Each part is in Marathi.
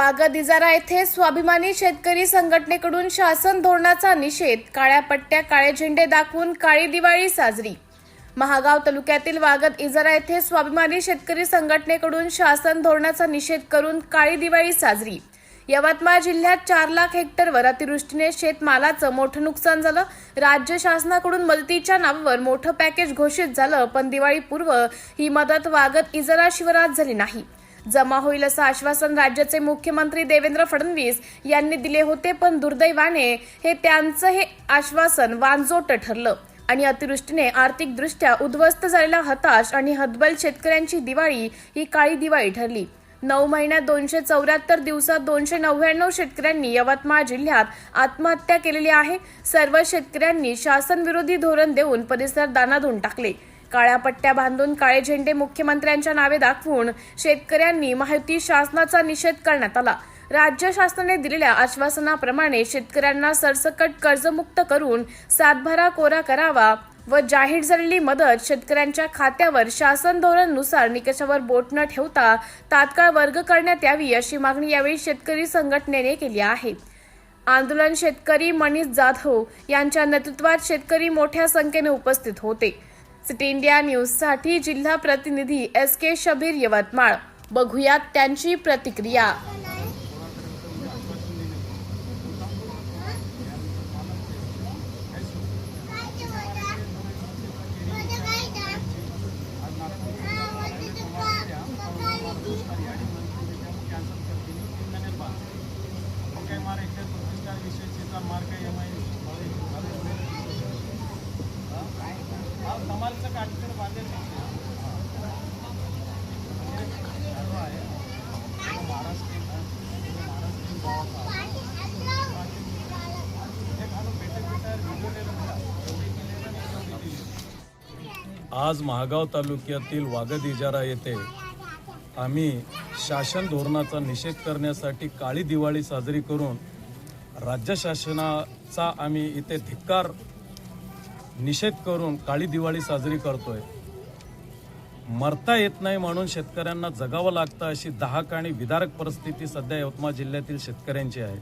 वागद इजारा येथे स्वाभिमानी शेतकरी संघटनेकडून शासन धोरणाचा निषेध काळ्या पट्ट्या काळे झेंडे दाखवून काळी दिवाळी साजरी. महागाव तालुक्यातील वागद इजारा येथे स्वाभिमानी शेतकरी संघटनेकडून शासन धोरणाचा निषेध करून काळी दिवाळी साजरी. यवतमाळ जिल्ह्यात चार लाख हेक्टरवर अतिवृष्टीने शेतमालाचं मोठं नुकसान झालं. राज्य शासनाकडून मदतीच्या नावावर मोठं पॅकेज घोषित झालं पण दिवाळीपूर्व ही मदत वागत इजरा शिवरात झाली नाही. जमा होईल असं आश्वासन राज्याचे मुख्यमंत्री देवेंद्र फडणवीस यांनी दिले होते पण दुर्दैवाने हे त्यांचं हे आश्वासन वांजोट ठरलं. आणि अतिवृष्टीने आर्थिकदृष्ट्या उद्ध्वस्त झालेला हताश आणि हतबल शेतकऱ्यांची दिवाळी ही काळी दिवाळी ठरली. नऊ महिन्यात दोनशे चौऱ्याहत्तर दिवसात दोनशे नव्याण्णव शेतकऱ्यांनी यवतमाळ जिल्ह्यात आत्महत्या केलेली आहे. सर्व शेतकऱ्यांनी शासनविरोधी धोरण देऊन परिसर दानाधून टाकले. काळ्या पट्ट्या बांधून काळे झेंडे मुख्यमंत्र्यांच्या नावे दाखवून शेतकऱ्यांनी माहिती शासनाचा निषेध करण्यात आला. राज्य शासनाने दिलेल्या आश्वासनाप्रमाणे शेतकऱ्यांना सरसकट कर्जमुक्त करून सातभरा कोरा करावा व जाहीर झालेली मदत शेतकऱ्यांच्या खात्यावर शासन धोरणानुसार निकषावर बोट न ठेवता तात्काळ वर्ग करण्यात यावी अशी मागणी यावेळी शेतकरी संघटनेने केली आहे. आंदोलन शेतकरी मनीष जाधव यांच्या नेतृत्वात शेतकरी मोठ्या संख्येने उपस्थित होते. सिटी इंडिया न्यूजसाठी जिल्हा प्रतिनिधी एस के शबीर यवतमाळ. बघूयात त्यांची प्रतिक्रिया. आज महागाव तालुक्यातील वागद येथे आम्ही शासन धोरणाचा निषेध करण्यासाठी काळी दिवाळी साजरी करून राज्य शासनाचा आम्ही इथे धिक्कार निषेध करून काळी दिवाळी साजरी करतोय. मरता येत नाही म्हणून शेतकऱ्यांना जगावं लागतं अशी दाहक आणि विदारक परिस्थिती सध्या यवतमाळ जिल्ह्यातील शेतकऱ्यांची आहे.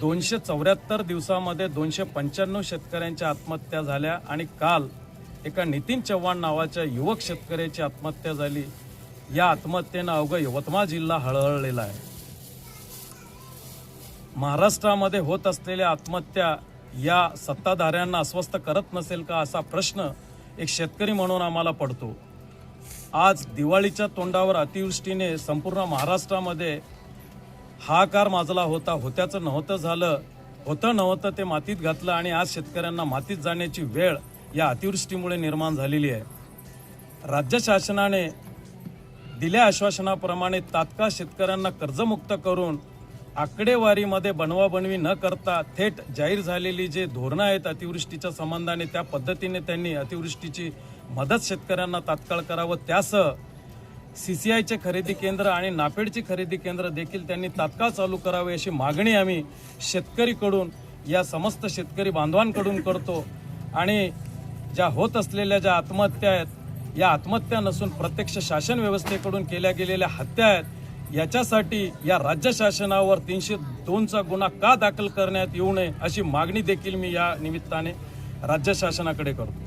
दोनशे चौऱ्याहत्तर दिवसामध्ये दोनशे पंच्याण्णव शेतकऱ्यांच्या आत्महत्या झाल्या आणि काल एका नितीन चव्हाण नावाच्या युवक शेतकऱ्याची आत्महत्या झाली. या आत्महत्येनं अवघं यवतमाळ जिल्हा हळहळलेला आहे. महाराष्ट्रामध्ये होत असलेल्या आत्महत्या या सत्ताधाऱ्यांना अस्वस्थ करत नसेल का असा प्रश्न एक शेतकरी म्हणून आम्हाला पडतो. आज दिवाळीच्या तोंडावर अतिवृष्टीने संपूर्ण महाराष्ट्रामध्ये हाकार माजला होता होत्याचं नव्हतं झालं होतं नव्हतं ते मातीत घातलं आणि आज शेतकऱ्यांना मातीत जाण्याची वेळ या अतिवृष्टीमुळे निर्माण झालेली आहे. राज्य शासनाने दिल्या आश्वासनाप्रमाणे तात्काळ शेतकऱ्यांना कर्जमुक्त करून आकडेवारीमध्ये बनवाबनवी न करता थेट जाहीर झालेली जे धोरणं आहेत अतिवृष्टीच्या संबंधाने त्या पद्धतीने त्यांनी अतिवृष्टीची मदत शेतकऱ्यांना तात्काळ करावं. त्यासह सी सी आयचे खरेदी केंद्र आणि नापेडची खरेदी केंद्र देखील त्यांनी तात्काळ चालू करावे अशी मागणी आम्ही शेतकरीकडून या समस्त शेतकरी बांधवांकडून करतो. आणि ज्या होत असलेल्या ज्या आत्महत्या आहेत या आत्महत्या नसून प्रत्यक्ष शासन व्यवस्थेकडून केल्या गेलेल्या हत्या आहेत याच्यासाठी या राज्य शासनावर तीनशे दोनचा गुन्हा का दाखल करण्यात येऊ नये अशी मागणी देखील मी या निमित्ताने राज्य शासनाकडे करतो.